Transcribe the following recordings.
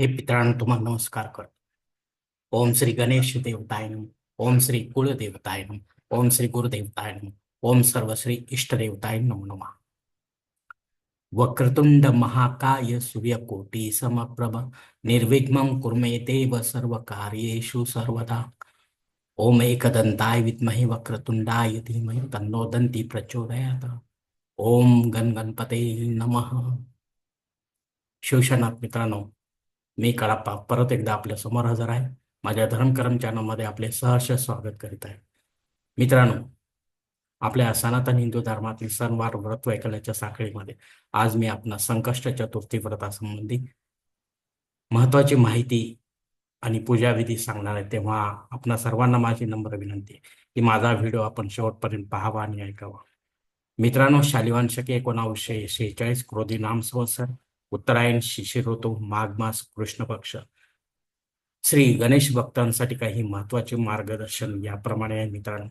हे पितरांनो तुम्हाला नमस्कार करतो. ओम श्री गणेश देवताय नम ओम श्री कुलदेवताय नम ओम श्री गुरुदेवताय नम ओम सर्व श्री इष्टदेवताय नमो नमः. वक्रतुंड महाकाय सूर्यकोटी समप्रभ निर्विघ्नं कुर्मे देव सर्व कार्येषु सर्वदा. ओम एकदंताय विद्महे वक्रतुंडाय धीमहि तन्नो दंती प्रचोदयात. ओम गणगणपते नमः. शिवशनाथ मित्रांनो मी कळाप्पा परत एकदा आपल्यासमोर हजर आहे. माझ्या धर्मकरम चॅनलमध्ये आपले सहर्ष स्वागत करीत आहे. मित्रांनो आपल्या सनातन हिंदू धर्मातील सणवार व्रत वैकल्याच्या साखळीमध्ये आज मी आपला संकष्ट चतुर्थी व्रतासंबंधी महत्वाची माहिती आणि पूजाविधी सांगणार आहे तेव्हा आपणा सर्वांना माझी नम्र विनंती आहे की माझा व्हिडिओ आपण शेवटपर्यंत पाहावा आणि ऐकावा. मित्रांनो शालिवान शके एकोणावीसशे शेहेचाळीस क्रोधी नाम संवत्सर उत्तरायण शिशिर होतो माघ मास कृष्ण पक्ष श्री गणेश भक्तांसाठी काही महत्त्वाचे मार्गदर्शन याप्रमाणे आहे मित्रांनो.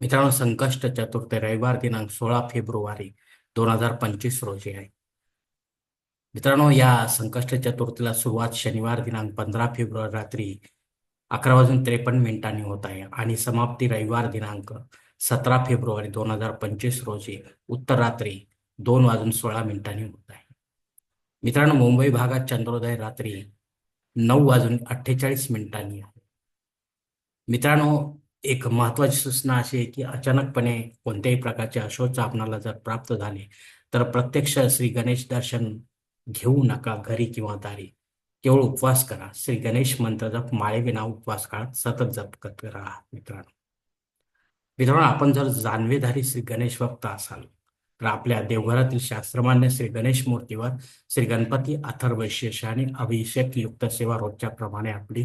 मित्रांनो संकष्ट चतुर्थी रविवार दिनांक सोळा फेब्रुवारी दोन हजार पंचवीस रोजी आहे. मित्रांनो या संकष्ट चतुर्थीला सुरुवात शनिवार दिनांक पंधरा फेब्रुवारी रात्री अकरा वाजून त्रेपन्न मिनिटांनी होत आहे आणि समाप्ती रविवार दिनांक सतरा फेब्रुवारी दोन हजार पंचवीस रोजी उत्तर रात्री दोन वाजून सोळा मिनिटांनी होत आहे. मित्रांनो मुंबई भागात चंद्रोदय रात्री नऊ वाजून अठ्ठेचाळीस मिनिटांनी आहे. मित्रांनो एक महत्वाची सूचना अशी आहे की अचानकपणे कोणत्याही प्रकारचे अशोच आपणाला जर प्राप्त झाले तर प्रत्यक्ष श्री गणेश दर्शन घेऊ नका घरी किंवा दारी. केवळ उपवास करा. श्री गणेश मंत्र जप माळेविना उपवास काळात सतत जप करत मित्रांनो. मित्रांनो आपण जर जानवेधारी श्री गणेश भक्त असाल तर आपल्या देवघरातील शास्त्रमान्य श्री गणेश मूर्तीवर श्री गणपती अथर्वशेष आणि अभिषेक युक्त सेवा रोजच्या प्रमाणे आपली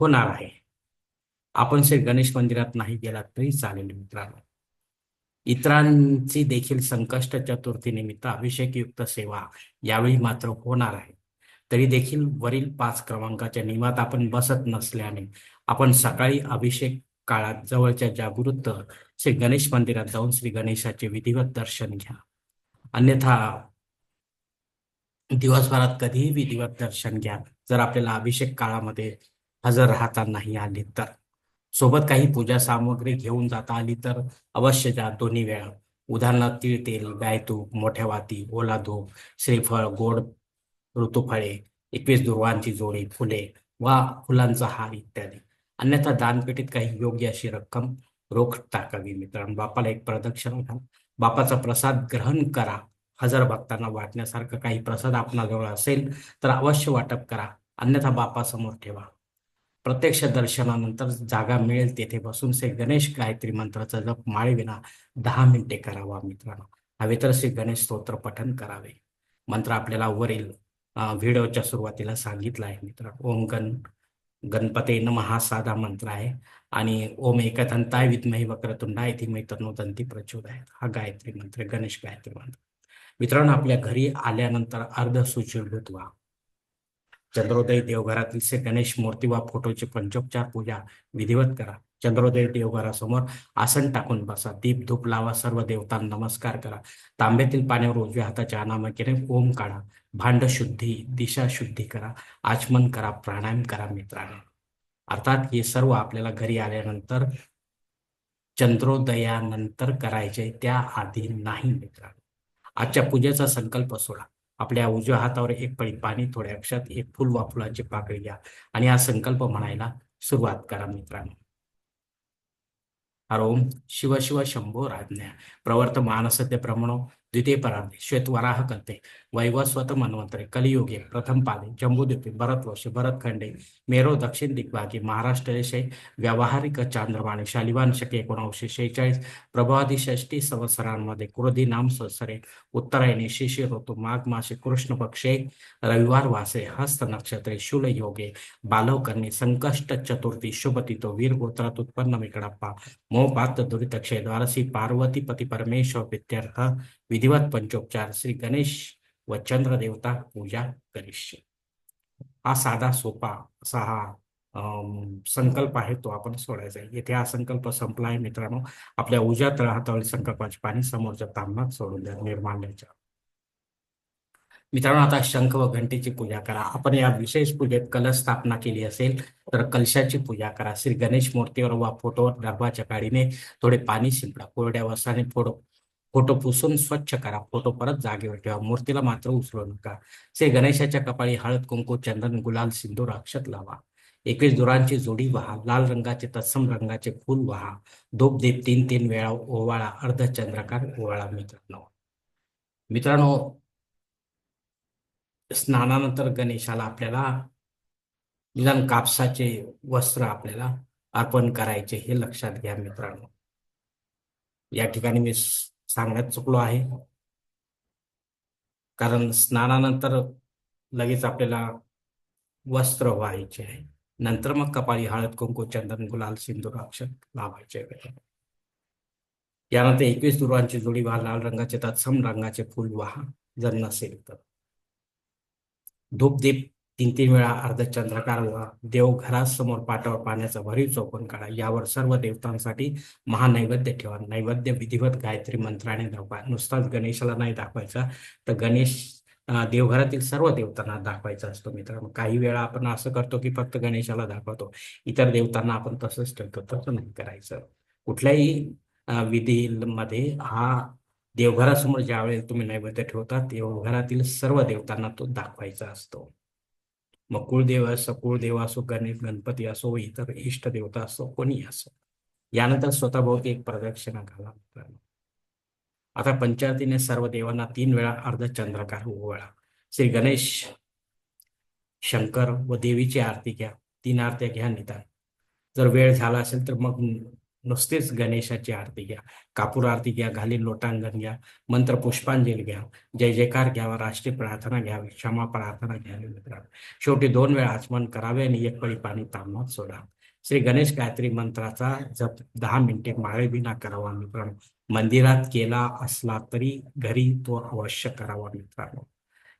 होणार आहे. आपण श्री गणेश मंदिरात नाही गेलात तरी चालेल मित्रांनो. इतरांची देखील संकष्ट चतुर्थी निमित्त अभिषेक युक्त सेवा यावेळी मात्र होणार आहे. तरी देखील वरील पाच क्रमांकाच्या नियमात आपण बसत नसल्याने आपण सकाळी अभिषेक काळात जवळच्या जागृत श्री गणेश मंदिरात जाऊन श्री गणेशाचे विधिवत दर्शन घ्या. अन्यथा दिवसभरात कधीही विधिवत दर्शन घ्या. जर आपल्याला अभिषेक काळामध्ये हजर राहता नाही आले तर. सोबत काही पूजा सामग्री घेऊन जाता आली तर अवश्य जा दोन्ही वेळा. उदाहरणार्थ तीळ तेल गायतूप मोठ्या वाती ओला धूप श्रीफळ गोड ऋतुफळे एकवीस दुर्वांची जोडी फुले वा फुलांचा हार इत्यादी. अन्यथा दानपेटीत काही योग्य अशी रक्कम रोख टाकावी मित्रांनो. बापाला एक प्रदक्षिणा घाल बापाचा प्रसाद ग्रहण करा. हजर भक्तांना वाटण्यासारखं काही प्रसाद आपणाजवळ असेल तर अवश्य वाटप करा. अन्यथा बापासमोर ठेवा. प्रत्यक्ष दर्शनानंतर जागा मिळेल तेथे बसून श्री गणेश गायत्री मंत्राचा जप माळेविना दहा मिनिटे करावा मित्रांनो. हवे तर श्री गणेश स्तोत्र पठन करावे. मंत्र आपल्याला वरील व्हिडिओच्या सुरुवातीला सांगितलं आहे मित्र ओम गण गणपते नम हा साधा मंत्र आहे. आणि ओम एकदंताय विद्मही वक्रतुंडाय. धीमहि तन्नो दंती आहे हा गायत्री मंत्र गणेश गायत्री मंत्र. मित्रांनो आपल्या घरी आल्यानंतर अर्ध सुचिरभूत व्हा चंद्रोदय देवघरातील श्री गणेश मूर्ती वा फोटोची पंचोपचार पूजा विधिवत करा. चंद्रोदय देवघरासमोर आसन टाकून बसा. दीप धूप लावा. सर्व देवतांना नमस्कार करा. तांब्यातील पाण्यावर उजव्या हाताच्या अनामकीने ओम काढा. भांड शुद्धी दिशा शुद्धी करा. आचमन करा. प्राणायाम करा मित्रांनो. अर्थात हे सर्व आपल्याला घरी आल्यानंतर चंद्रोदयानंतर करायचे त्या आधी नाही मित्रांनो. आजच्या पूजेचा संकल्प सोडा. आपल्या उजव्या हातावर एक पळी पाणी थोड्या अक्षात एक फुल वा फुलांची पाकळी घ्या. आणि हा संकल्प म्हणायला सुरुवात करा मित्रांनो. हरोम शिव शिव शंभो राज्ञा. प्रवर्त मानसद्य प्रमणो द्वितीय परार्धे श्वेतवराह कल्पे वैवस्वत मन्वंतरे कलियुगे प्रथम पादे जम्बूद्वीपे भरतवर्षे भरतखंडे मेरो दक्षिण दिग्भागी महाराष्ट्र देशे व्यावहारिक चांद्रमाने शालिवान शके एकोणावीसशे शेहेचाळीस प्रभादी षष्टी संवत्सरांमध्ये क्रोधी नाम संवत्सरे उत्तरायणी शिशिर ऋतू माघ मासे कृष्ण पक्षे रविवार वासे हस्त नक्षत्रे शूल योगे बालवकर्णी संकष्ट चतुर्थी शुभतितो वीर गोत्रात उत्पन्न विकडप्पा मोपात दुरितक्षे द्वारसी पार्वती पती परमेश्वर विद्यार्थ विधिवत पंचोपचार श्री गणेश व चंद्र देवता पूजा करिष्य हा साधा सोपा असा हा संकल्प आहे तो आपण सोडायचा आहे. येथे हा संकल्प संपला आहे मित्रांनो. आपल्या उज्या तळहातावरील संकल्पाचे पाणी समोरच्या तांबणात सोडून द्या निर्माल्याच्या मित्रांनो आता शंख व घंटेची पूजा करा. आपण या विशेष पूजेत कलश स्थापना केली असेल तर कलशाची पूजा करा. श्री गणेश मूर्तीवर वा फोटोवर गर्भाच्या काडीने थोडे पाणी शिंपडा कोरड्या वस्त्राने फोटो फोटो पुसून स्वच्छ करा. फोटो परत जागेवर ठेवा. मूर्तीला मात्र उचलू नका. श्री गणेशाच्या कपाळी हळद कुंकू चंदन गुलाल सिंदूर अक्षत लावा. एकवीस दुरांची जोडी व्हा. लाल रंगाचे तत्सम रंगाचे फूल व्हा. धूप दीप तीन तीन वेळा ओवाळा. अर्धचंद्राकार ओवाळा मित्रांनो. मित्रांनो स्नानानंतर गणेशाला आपल्याला निदान कापसाचे वस्त्र आपल्याला अर्पण करायचे हे लक्षात घ्या मित्रांनो. या ठिकाणी मी सांगण्यात चुकलो आहे. कारण स्नानानंतर लगेच आपल्याला वस्त्र व्हायचे आहे. नंतर मग कपाळी हळद कुंकू चंदन गुलाल सिंदूर अक्षर लावायचे आहे. यानंतर एकवीस दुर्वांची जोडी व्हा लाल रंगाचे तत्सम रंगाचे फुल व्हा जर नसेल तर. धूप दीप तीन तीन वेळा अर्धचंद्रकार व्हा देव घरासमोर पाटावर पाण्याचा भरीव चौकन काढा. यावर सर्व देवतांसाठी महानैवेद्य ठेवा. नैवेद्य विधिवत गायत्री मंत्राने दाखवा नुसताच गणेशाला नाही दाखवायचा तर गणेश देवघरातील सर्व देवतांना दाखवायचा असतो मित्रांनो काही वेळा आपण असं करतो की फक्त गणेशाला दाखवतो. इतर देवतांना आपण तसंच ठेवतो तसं नाही करायचं. कुठल्याही विधीमध्ये हा देवघरासमोर ज्यावेळेस तुम्ही नैवेद्य ठेवता देवघरातील सर्व देवतांना तो दाखवायचा असतो. मग कुळदेव असो कुळदेव असो गणेश गणपती असो इतर इष्ट देवता असो कोणी असो. यानंतर स्वतःभोवती एक प्रदक्षिणा घाला. आता पंचायतीने सर्व देवांना तीन वेळा अर्धचंद्रकार ओवळा श्री गणेश शंकर व देवीची आरती घ्या. तीन आरत्या घ्या निदान. जर वेळ झाला असेल तर मग नुसतेच गणेशाची आरती घ्या कापूर आरती घ्या घालील लोटांगण घ्या मंत्र पुष्पांजली घ्या जय जयकार घ्यावा राष्ट्रीय प्रार्थना घ्यावी क्षमा प्रार्थना घ्यावी मित्रांनो. शेवटी दोन वेळा आचमन करावे आणि एक पळी पाणी तांबवत सोडा. श्री गणेश गायत्री मंत्राचा जप दहा मिनिटे माळेविना करावा मित्रांनो. मंदिरात केला असला तरी घरी तो अवश्य करावा मित्रांनो.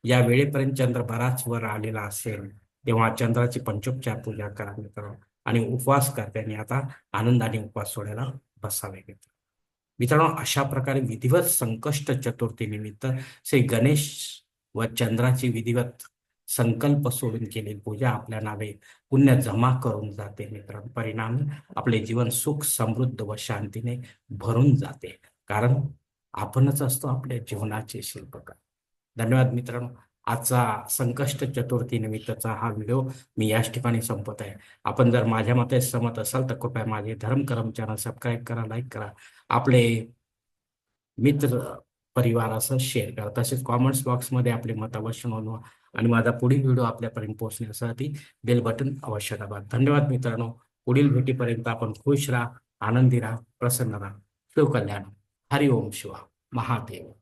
या वेळेपर्यंत चंद्र बराच वर आलेला असेल तेव्हा चंद्राची पंचोपचार पूजा करा मित्रांनो. आणि उपवास करताना आता आनंदाने उपवास सोडायला बसावे मित्र मित्रांनो अशा प्रकारे विधिवत संकष्ट चतुर्थी निमित्त श्री गणेश व चंद्राची विधिवत संकल्प सोडून केलेली पूजा आपल्या नावे पुण्य जमा करून जाते मित्रांनो. परिणाम आपले जीवन सुख समृद्ध व शांतीने भरून जाते. कारण आपणच असतो आपल्या जीवनाचे शिल्पकार. धन्यवाद मित्रांनो. आजचा संकष्ट चतुर्थी निमित्तचा हा व्हिडिओ मी याच ठिकाणी संपत आहे. आपण जर माझ्या मते सहमत असाल तर कृपया माझे धर्म करम चॅनल सबस्क्राईब करा लाईक करा. आपले मित्र परिवारासह शेअर करा. तसेच कॉमेंट्स बॉक्समध्ये आपले मत अवश्य नोंदवा आणि माझा पुढील व्हिडिओ आपल्यापर्यंत पोहोचण्यासाठी बेल बटन अवश्य दाबा. धन्यवाद मित्रांनो. पुढील भेटीपर्यंत आपण खुश राहा आनंदी राहा प्रसन्न राहा. शिवकल्याण हरिओम शिवा महादेव.